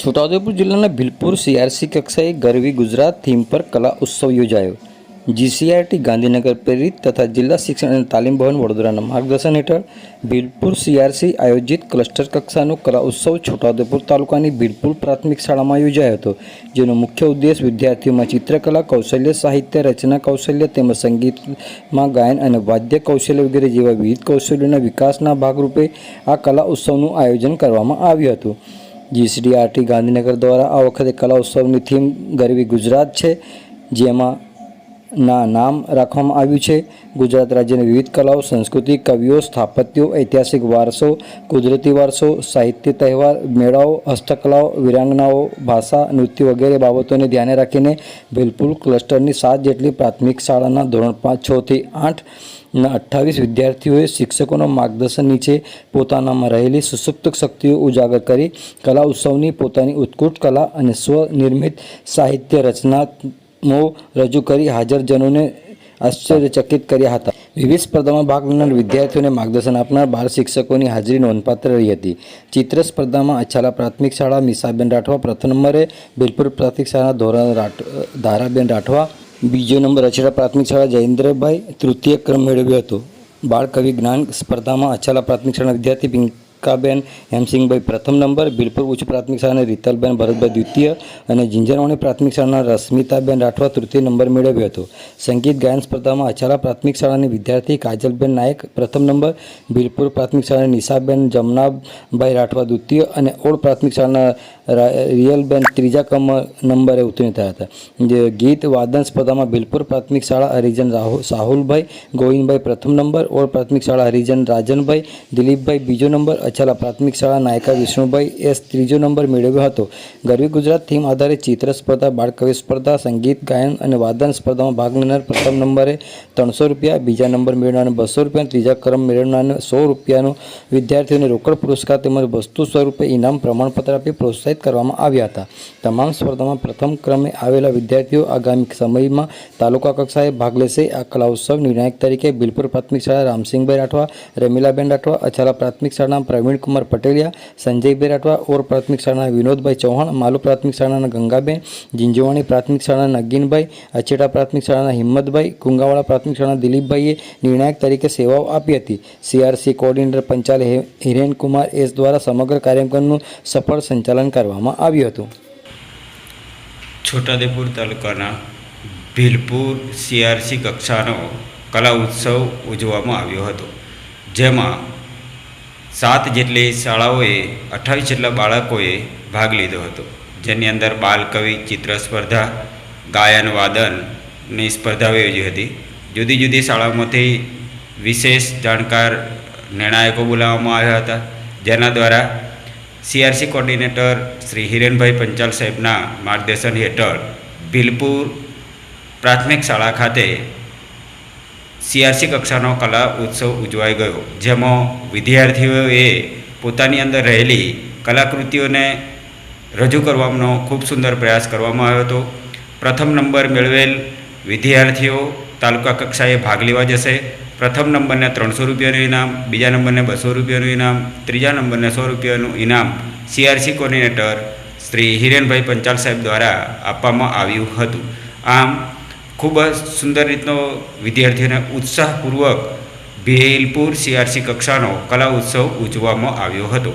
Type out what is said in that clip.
છોટાઉદેપુર જિલ્લાના ભીલપુર સીઆરસી કક્ષાએ ગરવી ગુજરાત થીમ પર કલા ઉત્સવ યોજાયો. જીસીઆરટી ગાંધીનગર પ્રેરિત તથા જિલ્લા શિક્ષણ અને તાલીમ ભવન વડોદરાના માર્ગદર્શન હેઠળ ભીલપુર સીઆરસી આયોજિત ક્લસ્ટર કક્ષાનો કલા ઉત્સવ છોટાઉદેપુર તાલુકાની ભીલપુર પ્રાથમિક શાળામાં યોજાયો હતો, જેનો મુખ્ય ઉદ્દેશ વિદ્યાર્થીઓમાં ચિત્રકલા, કૌશલ્ય, સાહિત્ય, રચના કૌશલ્ય તેમજ સંગીતમાં ગાયન અને વાદ્ય કૌશલ્ય વગેરે જેવા વિવિધ કૌશલ્યોના વિકાસના ભાગરૂપે આ કલા ઉત્સવનું આયોજન કરવામાં આવ્યું હતું. જીસીડીઆરટી ગાંધીનગર દ્વારા આ વખતે કલા ઉત્સવની થીમ ગરવી ગુજરાત છે જેમાં ના નામ રાખવામાં આવ્યું છે. ગુજરાત રાજ્યની વિવિધ કલાઓ, સંસ્કૃતિ, કવિઓ, સ્થાપત્યો, ઐતિહાસિક વારસો, કુદરતી વારસો, સાહિત્ય તહેવાર, મેળાઓ, હસ્તકલાઓ, વિરાંગનાઓ, ભાષા, નૃત્ય વગેરે બાબતોને ધ્યાને રાખીને ભીલપુર ક્લસ્ટરની સાત જેટલી પ્રાથમિક શાળાના ધોરણ પાંચ છથી આઠ ના અઠ્ઠાવીસ વિદ્યાર્થીઓએ શિક્ષકોના માર્ગદર્શન નીચે પોતાનામાં રહેલી સુસુપ્ત શક્તિઓ ઉજાગર કરી, કલા ઉત્સવની પોતાની ઉત્કૃષ્ટ કલા અને સ્વનિર્મિત સાહિત્ય રચનાઓ રજૂ કરી હાજરજનોને આશ્ચર્યચકિત કર્યા હતા. વિવિધ સ્પર્ધામાં ભાગ લેનાર વિદ્યાર્થીઓને માર્ગદર્શન આપનાર બાળ શિક્ષકોની હાજરી નોંધપાત્ર રહી હતી. ચિત્ર સ્પર્ધામાં અછાલા પ્રાથમિક શાળા મીસાબેન રાઠવા પ્રથમ નંબરે બિલપુર પ્રાથમિક શાળા ધોરણ રાઠ, ધારાબેન રાઠવા, બીજો નંબર અછાલા પ્રાથમિક શાળા જયેન્દ્રભાઈ તૃતીય ક્રમ મેળવ્યો હતો. બાળ કવિ જ્ઞાન સ્પર્ધામાં અછાલા પ્રાથમિક શાળાના વિદ્યાર્થી પિંકાબેન હેમસિંગભાઈ પ્રથમ નંબર બિલપુર ઉચ્ચ પ્રાથમિક શાળાના રીતલબેન, ભરતભાઈ દ્વિતીય અને ઝીંઝરવાણી પ્રાથમિક શાળાના રશ્મિતાબેન રાઠવા તૃતીય નંબર મેળવ્યો હતો. સંગીત ગાયન સ્પર્ધામાં અછાલા પ્રાથમિક શાળાની વિદ્યાર્થી કાજલબેન નાયક પ્રથમ નંબર બિલપુર પ્રાથમિક શાળાના નિશાબેન જમનાભાઈ રાઠવા દ્વિતીય અને ઓળ પ્રાથમિક શાળાના રિયલબેન ત્રીજા ક્રમ નંબરે ઉત્તીર્ણ થયા હતા. જે ગીત વાદન સ્પર્ધામાં બિલપુર પ્રાથમિક શાળા હરિજન રાહુ, સાહુલભાઈ ગોવિંદભાઈ પ્રથમ નંબર, ઓળ પ્રાથમિક શાળા હરિજન રાજનભાઈ દિલીપભાઈ બીજો નંબર અછાલા પ્રાથમિક શાળા નાયકા વિષ્ણુભાઈ એસ ત્રીજો નંબર મેળવ્યો હતો. ગરવી ગુજરાત થીમ આધારિત ચિત્ર સ્પર્ધા, બાળકવિ સ્પર્ધા, સંગીત, ગાયન અને વાદન સ્પર્ધામાં ભાગ લેનાર પ્રથમ નંબરે ત્રણસો રૂપિયા, બીજા નંબર મેળવનારને બસો રૂપિયા, ત્રીજા ક્રમ મેળવનારને સો રૂપિયાનો વિદ્યાર્થીઓને રોકડ પુરસ્કાર તેમજ વસ્તુ સ્વરૂપે ઇનામ પ્રમાણપત્ર આપી પ્રોત્સાહિત કરવામાં આવ્યા હતા. તમામ સ્પર્ધામાં પ્રથમ ક્રમે આવેલા વિદ્યાર્થીઓ આગામી સમયમાં તાલુકા કક્ષાએ ભાગ લેશે. આ કલા નિર્ણાયક તરીકે બિલપુર પ્રાથમિક શાળા રામસિંહભાઈ રાઠવા, રમીલાબેન રાઠવા, અછાલા પ્રાથમિક શાળાના પ્રવીણકુમાર પટેલિયા સંજયભાઈ રાઠવા ઓર પ્રાથમિક શાળાના વિનોદભાઈ ચૌહાણ, માલુ પ્રાથમિક શાળાના ગંગાબેન, જીંજવાણી પ્રાથમિક શાળાના નગીનભાઈ અચેટા પ્રાથમિક શાળાના હિંમતભાઈ, કુંગાવાડા પ્રાથમિક શાળાના દિલીપભાઈએ નિર્ણાયક તરીકે સેવાઓ આપી હતી. CRC coordinator Panchal Hirenkumar S દ્વારા સમગ્ર કાર્યક્રમનું સફળ સંચાલન કરવામાં આવ્યું હતું. છોટાદેપુર તાલુકાના ભીલપુર સીઆરસી કક્ષાનો કલા ઉત્સવ ઉજવવામાં આવ્યો હતો, જેમાં સાત જેટલી શાળાઓએ અઠ્ઠાવીસ જેટલા બાળકોએ ભાગ લીધો હતો, જેની અંદર બાલકવિ ચિત્ર સ્પર્ધા ગાયન વાદનની સ્પર્ધાઓ યોજી હતી. જુદી જુદી શાળાઓમાંથી વિશેષ જાણકાર નિર્ણાયકો બોલાવવામાં આવ્યા હતા, જેના દ્વારા સીઆરસી કોર્ડિનેટર શ્રી હિરેનભાઈ પંચાલ સાહેબના માર્ગદર્શન હેઠળ ભીલપુર પ્રાથમિક શાળા ખાતે સીઆરસી કક્ષાનો કલા ઉત્સવ ઉજવાઈ ગયો, જેમાં વિદ્યાર્થીઓએ પોતાની અંદર રહેલી કલાકૃતિઓને રજૂ કરવાનો ખૂબ સુંદર પ્રયાસ કરવામાં આવ્યો હતો. પ્રથમ નંબર મેળવેલ વિદ્યાર્થીઓ તાલુકા કક્ષાએ ભાગ લેવા જશે. પ્રથમ નંબરને ત્રણસો રૂપિયાનું ઇનામ, બીજા નંબરને બસો રૂપિયાનું ઇનામ, ત્રીજા નંબરને સો રૂપિયાનું ઇનામ સીઆરસી કોર્ડિનેટર શ્રી હિરેનભાઈ પંચાલ સાહેબ દ્વારા આપવામાં આવ્યું હતું. આમ ખૂબ જ સુંદર રીતનો વિદ્યાર્થીઓને ઉત્સાહપૂર્વક ભેલપુર સીઆરસી કક્ષાનો કલા ઉત્સવ ઉજવવામાં આવ્યો હતો.